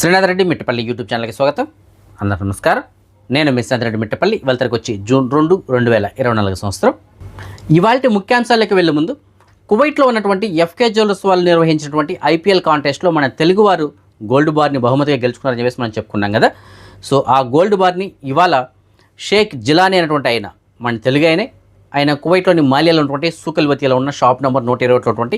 Srinath Reddy Mittapalli YouTube ఛానల్కి స్వాగతం. అందరూ నమస్కారం. నేను మీ శ్రీనాథ్ రెడ్డి మిట్టపల్లి ఇవాళకి వచ్చి జూన్ రెండు రెండు వేల ఇరవై నాలుగు సంవత్సరం. ఇవాళ ముఖ్యాంశాలకు వెళ్ళే ముందు కువైట్లో ఉన్నటువంటి ఎఫ్కే జ్యువెలర్స్ వాళ్ళు నిర్వహించినటువంటి ఐపీఎల్ కాంటెస్ట్లో మన తెలుగువారు గోల్డ్ బార్ని బహుమతిగా గెలుచుకున్నారని చెప్పేసి మనం చెప్పుకున్నాం కదా. సో ఆ గోల్డ్ బార్ని ఇవాళ షేక్ జిలానీ అనేటువంటి ఆయన మన తెలుగు ఆయనే ఆయన కువైట్లోని మాలియాలో ఉన్నటువంటి సూకల్వతిలో ఉన్న షాప్ నెంబర్ నూట ఇరవై ఉన్నటువంటి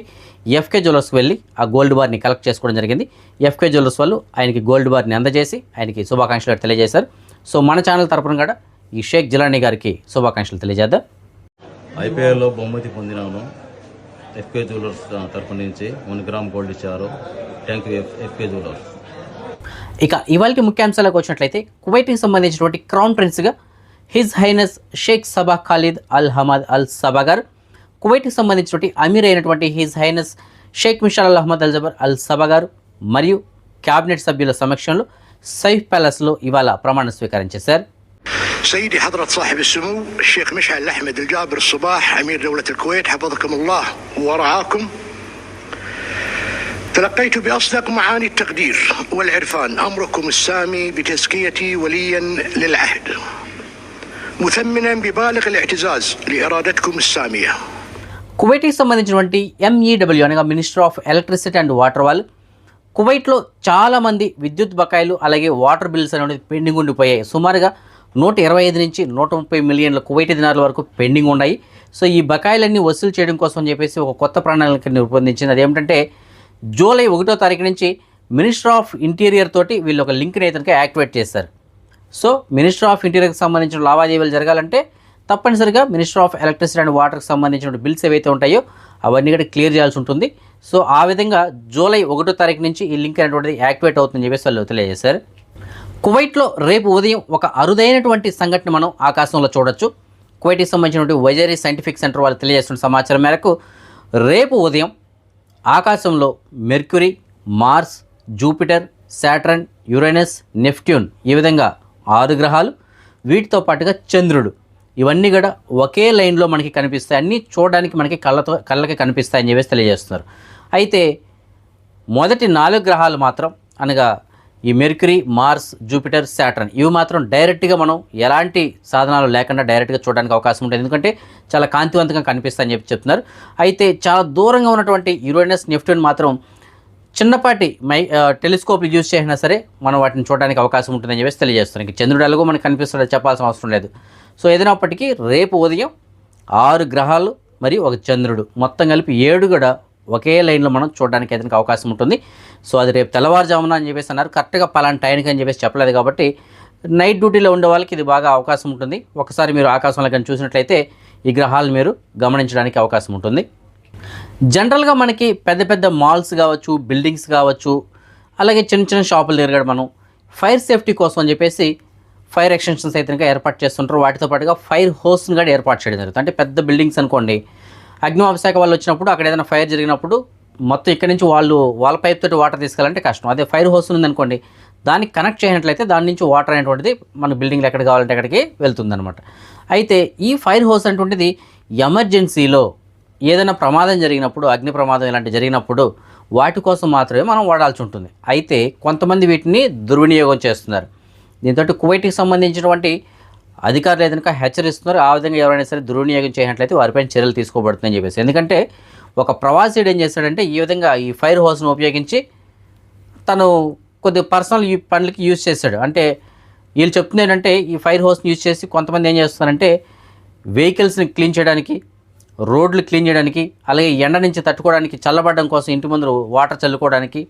ఎఫ్కే జ్యువెలర్స్కి వెళ్ళి ఆ గోల్డ్ బార్ని కలెక్ట్ చేసుకోవడం జరిగింది. ఎఫ్కే జ్యువెలర్స్ వాళ్ళు ఆయనకి గోల్డ్ బార్ని అందజేసి ఆయనకి శుభాకాంక్షలు తెలియజేశారు. సో మన ఛానల్ తరపున కూడా ఈ షేక్ జిలానీ గారికి శుభాకాంక్షలు తెలియజేద్దాం. ఐపీఎల్లో బహుమతి పొందినాను ఎఫ్కే జ్యువెలర్స్ తరపు నుంచి వన్ గ్రామ్ గోల్డ్ ఇచ్చారు థ్యాంక్ యూ ఎఫ్కే జ్యువెలర్స్. ఇక ఇవాళ ముఖ్యాంశాలకు వచ్చినట్లయితే కువైట్కి సంబంధించినటువంటి crown ప్రిన్స్గా His Highness Sheikh Sabah Khalid Al Hamad Al Sabah గారు కువైట్కి సంబంధించినటువంటి అమీర్ అయినటువంటి His Highness Sheikh Mishal Al Ahmad Al Jaber Al Sabah గారు మరియు క్యాబినెట్ సభ్యుల సమక్షంలో సైఫ్ ప్యాలెస్లో ఇవాళ ప్రమాణ స్వీకారం చేశారు سيدي حضرة صاحب السمو الشيخ مشعل أحمد الجابر الصباح أمير دولة الكويت حفظكم الله ورعاكم تلقيت بأصدق معاني التقدير والعرفان أمركم السامي بتزكيتي وليا للعهد مثمنا ببالغ الاعتزاز لإرادتكم السامية కువైట్కి సంబంధించినటువంటి ఎంఈడబ్ల్యూ అనగా minister of electricity and water వాళ్ళు కువైట్లో చాలామంది విద్యుత్ బకాయిలు అలాగే వాటర్ బిల్స్ అనేవి పెండింగ్ ఉండిపోయాయి సుమారుగా నూట ఇరవై ఐదు నుంచి నూట ముప్పై మిలియన్ల కువైట్ దినాల వరకు పెండింగ్ ఉన్నాయి సో ఈ బకాయిలన్నీ వసూలు చేయడం కోసం అని చెప్పేసి ఒక కొత్త ప్రణాళిక రూపొందించింది అదేమిటంటే జూలై ఒకటో తారీఖు నుంచి మినిస్టర్ ఆఫ్ ఇంటీరియర్ తోటి వీళ్ళు ఒక లింక్ని అయితే యాక్టివేట్ చేస్తారు సో మినిస్టర్ ఆఫ్ ఇంటీరియర్కి సంబంధించిన లావాదేవీలు జరగాలంటే తప్పనిసరిగా మినిస్టర్ ఆఫ్ ఎలక్ట్రిసిటీ అండ్ వాటర్కి సంబంధించిన బిల్స్ ఏవైతే ఉంటాయో అవన్నీ కూడా క్లియర్ చేయాల్సి ఉంటుంది. సో ఆ విధంగా జూలై ఒకటో తారీఖు నుంచి ఈ లింక్ అనేటువంటిది యాక్టివేట్ అవుతుందని చెప్పేసి వాళ్ళు తెలియజేశారు కువైట్లో రేపు ఉదయం ఒక అరుదైనటువంటి సంఘటన మనం ఆకాశంలో చూడొచ్చు. కువైట్కి సంబంధించినటువంటి వైజరీ సైంటిఫిక్ సెంటర్ వాళ్ళు తెలియజేస్తున్న సమాచారం మేరకు రేపు ఉదయం ఆకాశంలో Mercury Mars Jupiter Saturn Uranus Neptune ఈ విధంగా ఆరు గ్రహాలు వీటితో పాటుగా చంద్రుడు. ఇవన్నీ కూడా ఒకే లైన్లో మనకి కనిపిస్తాయి. అన్నీ చూడడానికి మనకి కళ్ళతో కళ్ళకి కనిపిస్తాయని చెప్పేసి తెలియజేస్తున్నారు. అయితే మొదటి నాలుగు గ్రహాలు మాత్రం అనగా ఈ మెర్క్యూరీ మార్స్ జూపిటర్ శాటర్న్ ఇవి మాత్రం డైరెక్ట్గా మనం ఎలాంటి సాధనాలు లేకుండా డైరెక్ట్గా చూడడానికి అవకాశం ఉంటుంది. ఎందుకంటే చాలా కాంతివంతంగా కనిపిస్తాయని చెప్పి చెప్తున్నారు. అయితే చాలా దూరంగా ఉన్నటువంటి యురోనస్ నెఫ్ట్యూన్ మాత్రం చిన్నపాటి మై టెలిస్కోప్లు యూజ్ చేసినా సరే మనం వాటిని చూడడానికి అవకాశం ఉంటుందని చెప్పేసి తెలియజేస్తున్నాం. చంద్రుడు ఎలాగో మనకు కనిపిస్తుంది చెప్పాల్సిన అవసరం లేదు. సో ఏదైనప్పటికీ రేపు ఉదయం ఆరు గ్రహాలు మరియు ఒక చంద్రుడు మొత్తం కలిపి ఏడు కూడా ఒకే లైన్లో మనం చూడడానికి అయితే అవకాశం ఉంటుంది. సో అది రేపు తెల్లవారుజామున అని చెప్పేసి అన్నారు. కరెక్ట్గా పలానా టైంకి అని చెప్పేసి చెప్పలేదు కాబట్టి నైట్ డ్యూటీలో ఉండే వాళ్ళకి ఇది బాగా అవకాశం ఉంటుంది. ఒకసారి మీరు ఆకాశంలో కానీ చూసినట్లయితే ఈ గ్రహాలు మీరు గమనించడానికి అవకాశం ఉంటుంది. జనరల్గా మనకి పెద్ద పెద్ద మాల్స్ కావచ్చు బిల్డింగ్స్ కావచ్చు అలాగే చిన్న చిన్న షాపులు తిరగడం మనం ఫైర్ సేఫ్టీ కోసం అని చెప్పేసి ఫైర్ ఎక్స్టెన్షన్స్ అయితే ఏర్పాటు చేస్తుంటారు. వాటితో పాటుగా ఫైర్ హోస్ని కూడా ఏర్పాటు చేయడం జరుగుతుంది. అంటే పెద్ద బిల్డింగ్స్ అనుకోండి అగ్నిమాపక వాళ్ళు వచ్చినప్పుడు అక్కడ ఏదైనా ఫైర్ జరిగినప్పుడు మొత్తం ఇక్కడి నుంచి వాళ్ళు వాళ్ళ పైప్ తోటి వాటర్ తీసుకెళ్ళాలంటే కష్టం. అదే ఫైర్ హోస్ ఉందనుకోండి దానికి కనెక్ట్ చేయనట్లయితే దాని నుంచి వాటర్ అనేటువంటిది మన బిల్డింగ్లు ఎక్కడ కావాలంటే అక్కడికి వెళ్తుందనమాట అయితే ఈ ఫైర్ హోస్ అనేటువంటిది ఎమర్జెన్సీలో ఏదైనా ప్రమాదం జరిగినప్పుడు అగ్ని ప్రమాదం ఇలాంటి జరిగినప్పుడు వాటి కోసం మాత్రమే మనం వాడాల్సి ఉంటుంది. అయితే కొంతమంది వీటిని దుర్వినియోగం చేస్తున్నారు. దీంతో కువైట్కి సంబంధించినటువంటి అధికారులు ఏదైనా హెచ్చరిస్తున్నారు ఆ విధంగా ఎవరైనా సరే దుర్వినియోగం చేయనట్లయితే వారిపైన చర్యలు తీసుకోబడుతుందని చెప్పేసి. ఎందుకంటే ఒక ప్రవాసీడు ఏం చేస్తాడంటే ఈ విధంగా ఈ ఫైర్ హోస్ను ఉపయోగించి తను కొద్ది పర్సనల్ పనులకి యూజ్ చేశాడు అంటే వీళ్ళు చెప్తుంది ఏంటంటే ఈ ఫైర్ హోస్ని యూజ్ చేసి కొంతమంది ఏం చేస్తున్నారంటే వెహికల్స్ని క్లీన్ చేయడానికి రోడ్లు క్లీన్ చేయడానికి అలాగే ఎండ నుంచి తట్టుకోవడానికి చల్లబడడం కోసం ఇంటి ముందు వాటర్ చల్లుకోవడానికి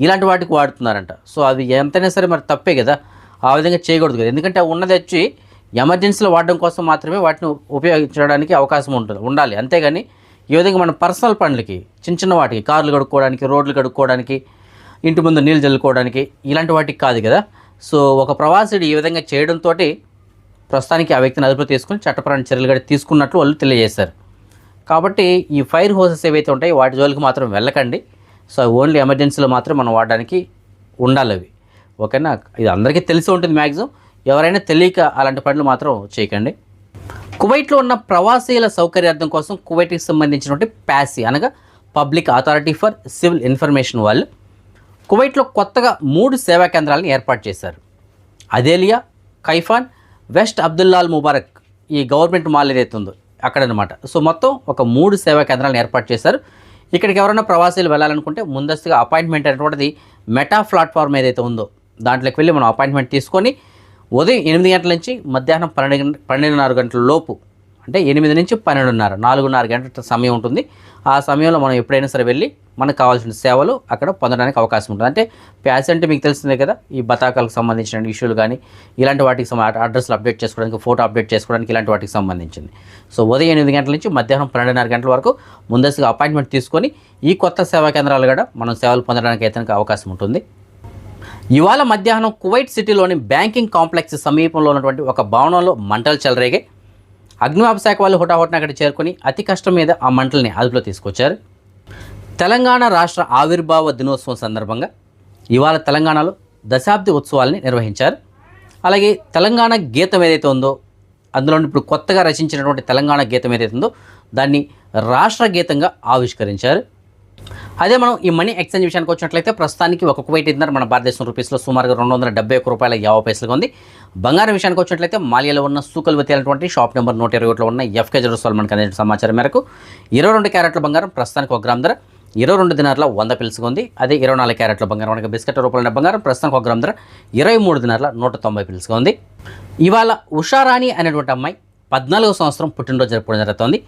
ఇలాంటి వాటికి వాడుతున్నారంట. సో అది ఎంతైనా సరే మరి తప్పే కదా. ఆ విధంగా చేయకూడదు కదా. ఎందుకంటే ఉన్నది వచ్చి ఎమర్జెన్సీలో వాడడం కోసం మాత్రమే వాటిని ఉపయోగించడానికి అవకాశం ఉంటుంది ఉండాలి. అంతేగాని ఈ విధంగా మన పర్సనల్ పనులకి చిన్న చిన్న వాటికి కార్లు కడుక్కోవడానికి రోడ్లు కడుక్కోవడానికి ఇంటి ముందు నీళ్ళు చల్లుకోవడానికి ఇలాంటి వాటికి కాదు కదా. సో ఒక ప్రవాసుడు ఈ విధంగా చేయడంతో ప్రస్తుతానికి ఆ వ్యక్తిని అదుపులో తీసుకుని చట్టపరమైన చర్యలు కూడా తీసుకున్నట్లు వాళ్ళు తెలియజేశారు. కాబట్టి ఈ ఫైర్ హోసెస్ ఏవైతే ఉంటాయో వాటి జోలికి మాత్రం వెళ్ళకండి. సో ఓన్లీ ఎమర్జెన్సీలో మాత్రం మనం వాడడానికి ఉండాలి అవి. ఓకేనా? ఇది అందరికీ తెలిసి ఉంటుంది మ్యాక్సిమం. ఎవరైనా తెలియక అలాంటి పనులు మాత్రం చేయకండి. కువైట్లో ఉన్న ప్రవాసీల సౌకర్యార్థం కోసం కువైట్కి సంబంధించినటువంటి ప్యాసీ అనగా public authority for civil information వాళ్ళు కువైట్లో కొత్తగా మూడు సేవా కేంద్రాలను ఏర్పాటు చేశారు. అదేలియా కైఫాన్ వెస్ట్ అబ్దుల్లాల్ ముబారక్ ఈ గవర్నమెంట్ మాల్ ఏదైతే ఉందో. అక్కడనమాట. సో మొత్తం ఒక మూడు సేవా కేంద్రాలను ఏర్పాటు చేశారు. ఇక్కడికి ఎవరైనా ప్రవాసీలు వెళ్ళాలనుకుంటే ముందస్తుగా అపాయింట్మెంట్ అనేటువంటిది మెటా ప్లాట్ఫామ్ ఏదైతే ఉందో దాంట్లోకి వెళ్ళి మనం అపాయింట్మెంట్ తీసుకొని ఉదయం ఎనిమిది గంటల నుంచి మధ్యాహ్నం పన్నెండు గంట పన్నెండున్నర గంటల లోపు అంటే ఎనిమిది నుంచి పన్నెండున్నర నాలుగున్నర గంటల సమయం ఉంటుంది. ఆ సమయంలో మనం ఎప్పుడైనా సరే వెళ్ళి మనకు కావాల్సిన సేవలు అక్కడ పొందడానికి అవకాశం ఉంటుంది. అంటే ప్యాస్ అంటే మీకు తెలిసిందే కదా ఈ బతాకాలకు సంబంధించిన ఇష్యూలు కానీ ఇలాంటి వాటికి అడ్రస్లు అప్డేట్ చేసుకోవడానికి ఫోటో అప్డేట్ చేసుకోవడానికి ఇలాంటి వాటికి సంబంధించింది. సో ఉదయం ఎనిమిది గంటల నుంచి మధ్యాహ్నం పన్నెండున్నర గంటల వరకు ముందస్తుగా అపాయింట్మెంట్ తీసుకొని ఈ కొత్త సేవా కేంద్రాలు కూడా మనం సేవలు పొందడానికి అయితే అవకాశం ఉంటుంది. ఇవాళ మధ్యాహ్నం కువైట్ సిటీలోని బ్యాంకింగ్ కాంప్లెక్స్ సమీపంలో ఉన్నటువంటి ఒక భవనంలో మంటలు చెలరేగాయి. అగ్నిమాప శాఖ వాళ్ళు హుటాహుటిన అక్కడ చేరుకొని అతి కష్టం మీద ఆ మంటల్ని అదుపులో తీసుకొచ్చారు. తెలంగాణ రాష్ట్ర ఆవిర్భావ దినోత్సవం సందర్భంగా ఇవాళ తెలంగాణలో దశాబ్ది ఉత్సవాల్ని నిర్వహించారు. అలాగే తెలంగాణ గీతం ఏదైతే ఉందో అందులో ఇప్పుడు కొత్తగా రచించినటువంటి తెలంగాణ గీతం ఏదైతే ఉందో దాన్ని రాష్ట్ర గీతంగా ఆవిష్కరించారు. అదే మనం ఈ మనీ ఎక్స్చేంజ్ విషయానికి వచ్చినట్లయితే ప్రస్తుతానికి ఒక కువైట్ ఇద్దరు మన భారతదేశం రూపీస్లో సుమారుగా రెండు వందల డెబ్బై ఒక రూపాయల యాభై పైసలుగా ఉంది. బంగారం విషయానికి వచ్చినట్లయితే మాలియాలో ఉన్న సూకల్ అనేటువంటి షాప్ నెంబర్ నూట ఇరవై ఒకటిలో ఉన్న ఎఫ్కే జెరూసల్ మనకు అందించిన సమాచారం మేరకు ఇరవై రెండు క్యారెట్ల బంగారం ప్రస్తుతానికి ఒక గ్రామ్ ధర ఇరవై రెండు దినార్ల వంద పిలుసుగా ఉంది. అదే ఇరవై నాలుగు క్యారెట్ల బంగారం మనకి బిస్కెట్ రూపాయల బంగారం ప్రస్తుతానికి ఒక గ్రామ్ ధర ఇరవై మూడు దినార్ల నూట తొంభై పిలుసుగా ఉంది. ఇవాళ ఉషారాణి అనేటువంటి అమ్మాయి పద్నాలుగో సంవత్సరం పుట్టినరోజు జరుపుకోవడం జరుగుతుంది.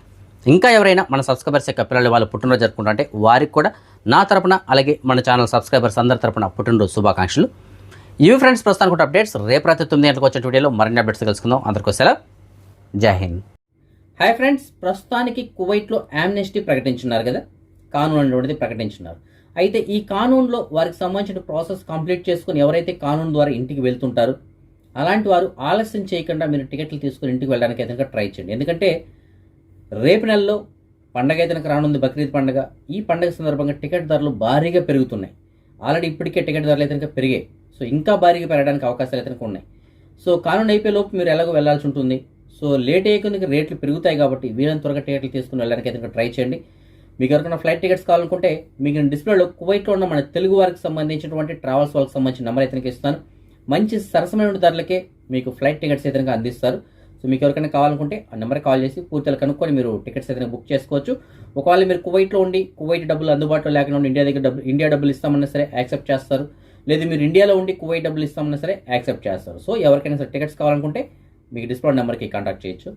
ఇంకా ఎవరైనా మన సబ్స్క్రైబర్స్ యొక్క పిల్లలు వాళ్ళు పుట్టినరోజు జరుపుకుంటుంటే వారికి కూడా నా తరపున అలాగే మన ఛానల్ సబ్స్క్రైబర్స్ అందరి తరపున పుట్టినరోజు శుభాకాంక్షలు. ఇవి ఫ్రెండ్స్ ప్రస్తుతానికి అప్డేట్స్. రేపు రాత్రి తొమ్మిది గంటలకు వచ్చే వీడియోలో మరిన్ని అప్డేట్స్ కలుసుకుందాం అందరికీ సెలవు. జై హింద్. హాయ్ ఫ్రెండ్స్ ప్రస్తుతానికి కువైట్లో యామ్నెస్టీ ప్రకటించున్నారు కదా? కానూన్ అనేటువంటిది ప్రకటించున్నారు. అయితే ఈ కానూన్లో వారికి సంబంధించిన ప్రాసెస్ కంప్లీట్ చేసుకుని ఎవరైతే కానూన్ ద్వారా ఇంటికి వెళ్తుంటారో అలాంటి వారు ఆలస్యం చేయకుండా మీరు టికెట్లు తీసుకుని ఇంటికి వెళ్ళడానికి ఏదైనా ట్రై చేయండి. ఎందుకంటే రేపు నెలలో పండగ అయితే రానుంది బక్రీద్ పండగ. ఈ పండగ సందర్భంగా టికెట్ ధరలు భారీగా పెరుగుతున్నాయి. ఆల్రెడీ ఇప్పటికే టికెట్ ధరలు అయితే కనుక పెరిగాయి. సో ఇంకా భారీగా పెరగడానికి అవకాశాలు అయితే ఉన్నాయి. సో కానుండి అయిపోయే లోపు మీరు ఎలాగో వెళ్ళాల్సి ఉంటుంది. సో లేట్ అయ్యే రేట్లు పెరుగుతాయి కాబట్టి వీలైన త్వరగా టికెట్లు తీసుకుని వెళ్ళడానికి అయితే ట్రై చేయండి. మీకు ఎవరికైనా ఫ్లైట్ టికెట్స్ కావాలనుకుంటే మీకు డిస్ప్లేలో కువైట్లో ఉన్న మన తెలుగు వారికి సంబంధించినటువంటి ట్రావెల్స్ వాళ్ళకి సంబంధించిన నెంబర్ అయితే ఇస్తాను. మంచి సరసమైన ధరలకే మీకు ఫ్లైట్ టికెట్స్ అయితే అందిస్తారు. సో మీకు ఎవరికైనా కావాలనుకుంటే ఆ నెంబర్ కాల్ చేసి పూర్తిగా కనుక్కొని మీరు టికెట్స్ ఏదైనా బుక్ చేసుకోవచ్చు. ఒకవేళ మీరు కువైట్లో ఉండి కువైట్ డబ్బులు అందుబాటులో లేకుండా ఉండి ఇండియా దగ్గర డబ్బులు ఇండియా డబ్బులు ఇస్తామన్నా సరే యాక్సెప్ట్ చేస్తారు. లేదు మీరు ఇండియాలో ఉండి కువైట్ డబ్బులు ఇస్తామన్నా సరే యాక్సెప్ట్ చేస్తారు. సో ఎవరికైనా సరే టికెట్స్ కావాలనుకుంటే మీకు డిస్ప్లే నెంబర్కి కాంటాక్ట్ చేయొచ్చు.